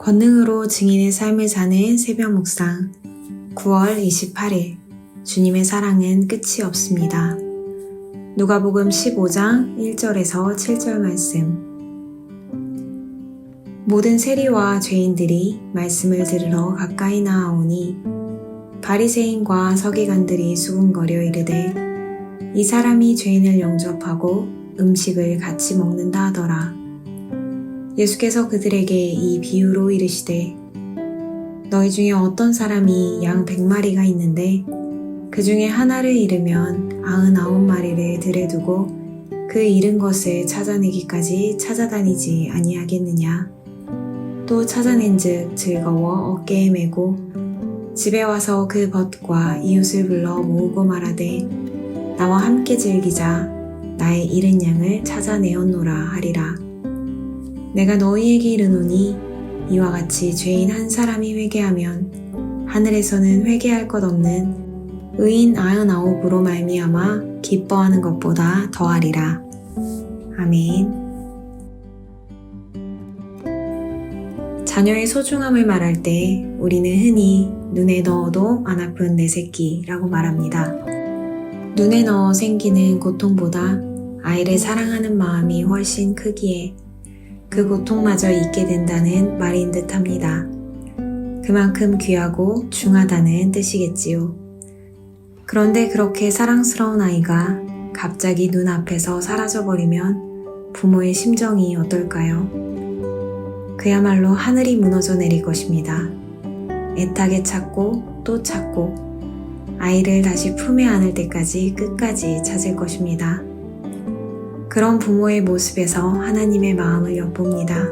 권능으로 증인의 삶을 사는 새벽 묵상 9월 28일 주님의 사랑은 끝이 없습니다. 누가복음 15장 1절에서 7절 말씀 모든 세리와 죄인들이 말씀을 들으러 가까이 나아오니 바리새인과 서기관들이 수군거려 이르되 이 사람이 죄인을 영접하고 음식을 같이 먹는다 하더라. 예수께서 그들에게 이 비유로 이르시되 너희 중에 어떤 사람이 양 백마리가 있는데 그 중에 하나를 잃으면 아흔아홉 마리를 들에 두고 그 잃은 것을 찾아내기까지 찾아다니지 아니하겠느냐? 또 찾아낸즉 즐거워 어깨에 메고 집에 와서 그 벗과 이웃을 불러 모으고 말하되 나와 함께 즐기자. 나의 잃은 양을 찾아내었노라 하리라 내가 너희에게 이르노니 이와 같이 죄인 한 사람이 회개하면 하늘에서는 회개할 것 없는 의인 아흔아홉으로 말미암아 기뻐하는 것보다 더하리라. 아멘. 자녀의 소중함을 말할 때 우리는 흔히 눈에 넣어도 안 아픈 내 새끼라고 말합니다. 눈에 넣어 생기는 고통보다 아이를 사랑하는 마음이 훨씬 크기에 그 고통마저 잊게 된다는 말인 듯 합니다. 그만큼 귀하고 중하다는 뜻이겠지요. 그런데 그렇게 사랑스러운 아이가 갑자기 눈앞에서 사라져버리면 부모의 심정이 어떨까요? 그야말로 하늘이 무너져 내릴 것입니다. 애타게 찾고 또 찾고 아이를 다시 품에 안을 때까지 끝까지 찾을 것입니다. 그런 부모의 모습에서 하나님의 마음을 엿봅니다.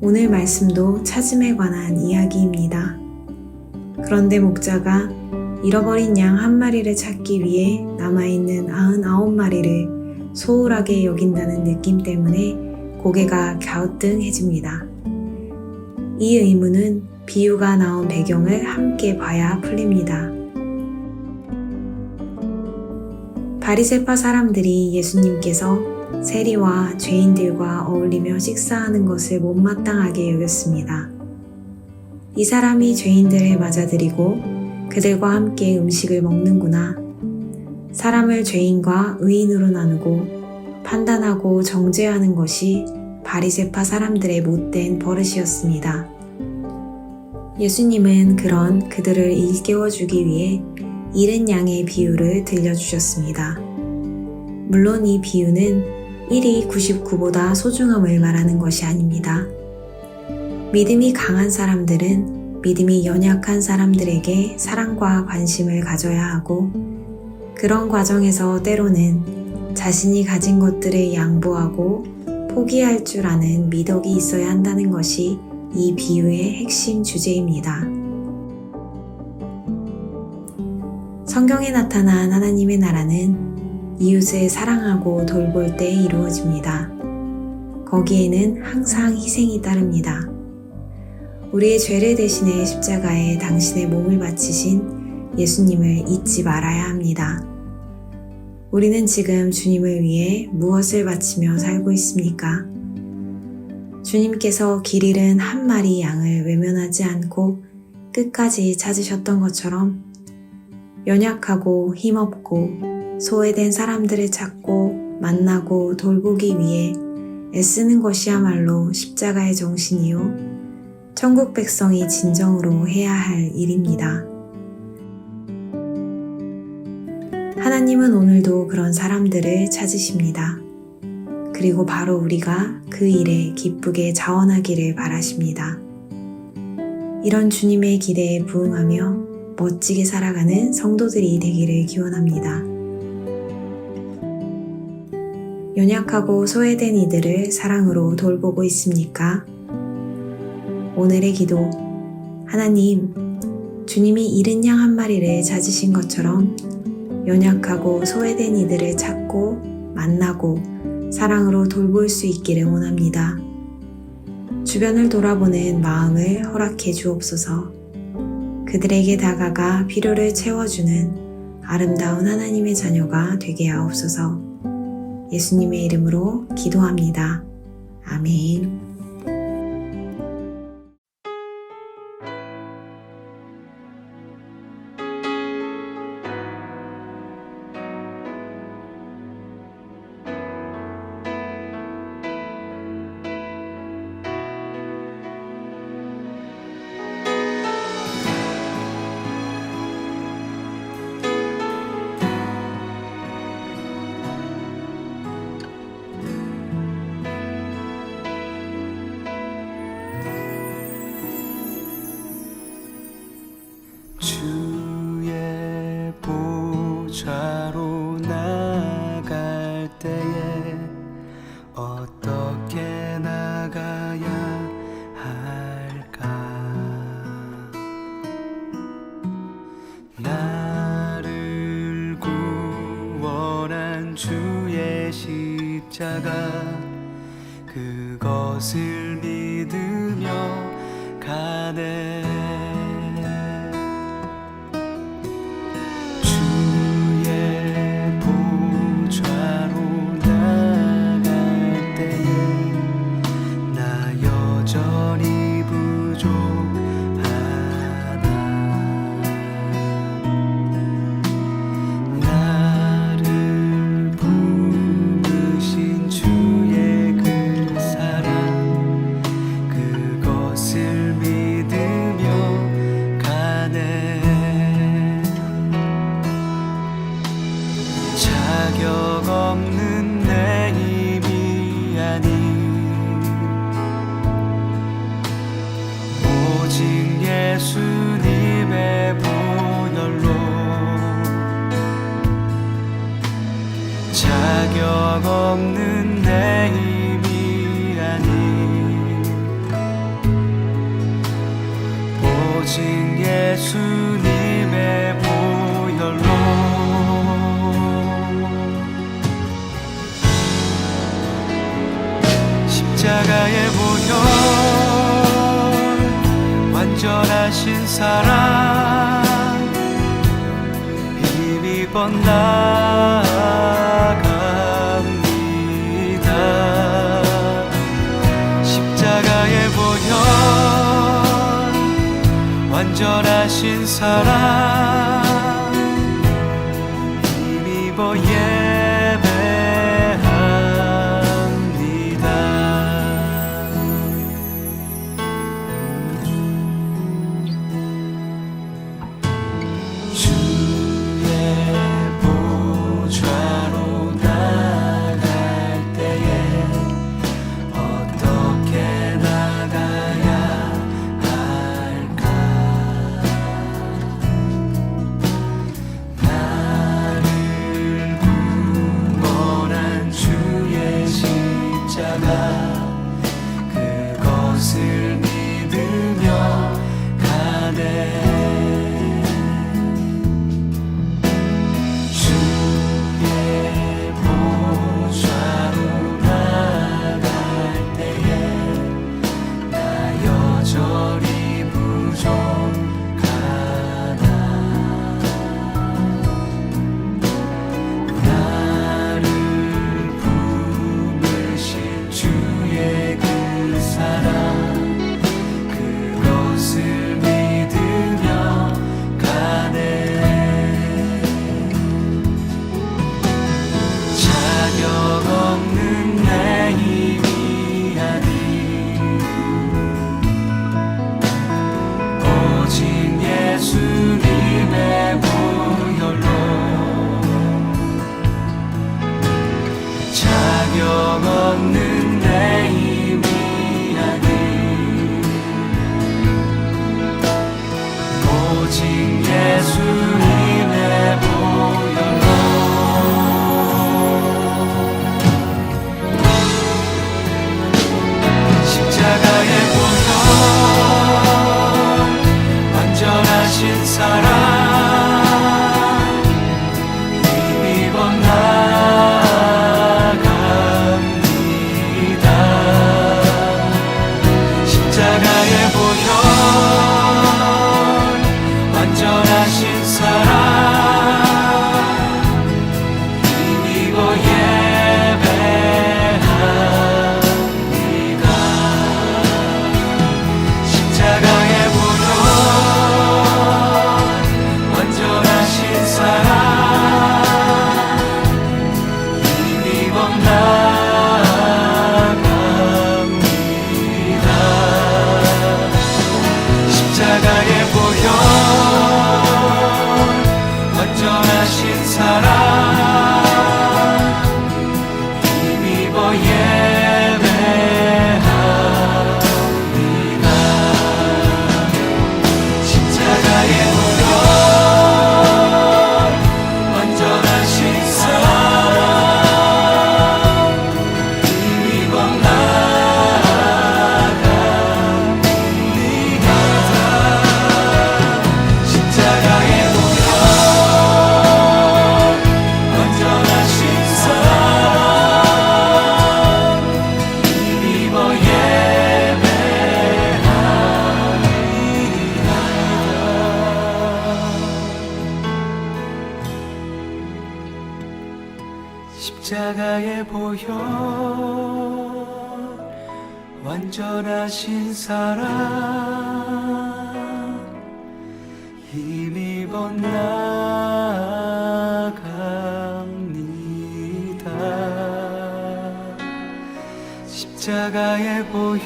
오늘 말씀도 찾음에 관한 이야기입니다. 그런데 목자가 잃어버린 양 한 마리를 찾기 위해 남아있는 아흔아홉 마리를 소홀하게 여긴다는 느낌 때문에 고개가 갸우뚱해집니다. 이 의문은 비유가 나온 배경을 함께 봐야 풀립니다. 바리세파 사람들이 예수님께서 세리와 죄인들과 어울리며 식사하는 것을 못마땅하게 여겼습니다. 이 사람이 죄인들을 맞아들이고 그들과 함께 음식을 먹는구나. 사람을 죄인과 의인으로 나누고 판단하고 정죄하는 것이 바리세파 사람들의 못된 버릇이었습니다. 예수님은 그런 그들을 일깨워주기 위해 잃은 양의 비유를 들려주셨습니다. 물론 이 비유는 1이 99보다 소중함을 말하는 것이 아닙니다. 믿음이 강한 사람들은 믿음이 연약한 사람들에게 사랑과 관심을 가져야 하고 그런 과정에서 때로는 자신이 가진 것들을 양보하고 포기할 줄 아는 미덕이 있어야 한다는 것이 이 비유의 핵심 주제입니다. 성경에 나타난 하나님의 나라는 이웃을 사랑하고 돌볼 때 이루어집니다. 거기에는 항상 희생이 따릅니다. 우리의 죄를 대신해 십자가에 당신의 몸을 바치신 예수님을 잊지 말아야 합니다. 우리는 지금 주님을 위해 무엇을 바치며 살고 있습니까? 주님께서 길 잃은 한 마리 양을 외면하지 않고 끝까지 찾으셨던 것처럼 연약하고 힘없고 소외된 사람들을 찾고 만나고 돌보기 위해 애쓰는 것이야말로 십자가의 정신이요. 천국 백성이 진정으로 해야 할 일입니다. 하나님은 오늘도 그런 사람들을 찾으십니다. 그리고 바로 우리가 그 일에 기쁘게 자원하기를 바라십니다. 이런 주님의 기대에 부응하며 멋지게 살아가는 성도들이 되기를 기원합니다. 연약하고 소외된 이들을 사랑으로 돌보고 있습니까? 오늘의 기도. 하나님, 주님이 잃은 양한 마리를 찾으신 것처럼 연약하고 소외된 이들을 찾고 만나고 사랑으로 돌볼 수 있기를 원합니다. 주변을 돌아보는 마음을 허락해 주옵소서. 그들에게 다가가 필요를 채워주는 아름다운 하나님의 자녀가 되게 하옵소서. 예수님의 이름으로 기도합니다. 아멘. 목사가 그것을 자격 없는 내 힘이 아닌 오직 예수님의 보혈로. 십자가의 보혈 완전하신 사랑. 힘이 번나 하신 사랑. 힘입어 예 영없는 내 이미야들 오직 예수님의 보혈로. 십자가의 보혈 완전하신 사랑. 십자가의 보혈 완전하신 사랑. 힘입어 나갑니다. 십자가의 보혈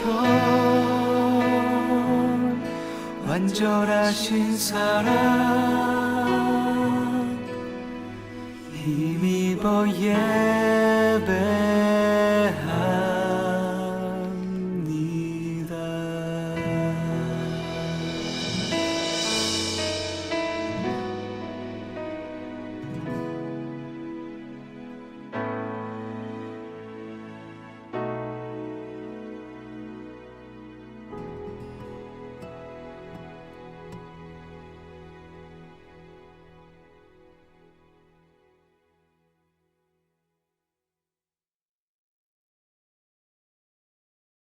완전하신 사랑. 힘입 어 예배